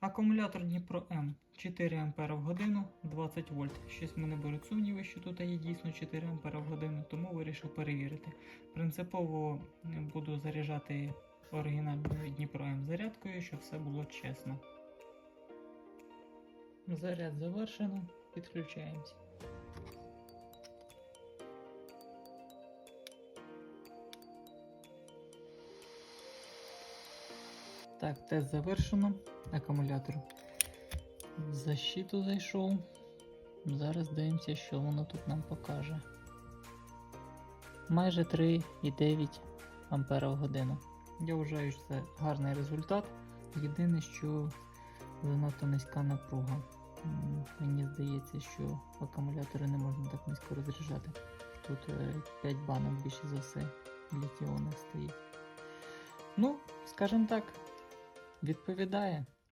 Акумулятор Дніпро М 4 Ампера в годину 20 вольт. Щось мене беруть сумніви, що тут є дійсно 4 Ампера в годину, тому вирішив перевірити. Принципово е, буду заряджати оригінальною Дніпро М зарядкою, щоб все було чесно. Заряд завершено, підключаємось. Так, тест завершено. Акумулятор в защиту зайшов. Зараз дивимося, що воно тут нам покаже. Майже 3,9 Ампера в годину. Я вважаю, що це гарний результат. Єдине, що занадто низька напруга. Мені здається, що акумулятори не можна так низько розряджати. Тут 5 банок більше за все літіоних стоїть. Ну, скажімо так, відповідає.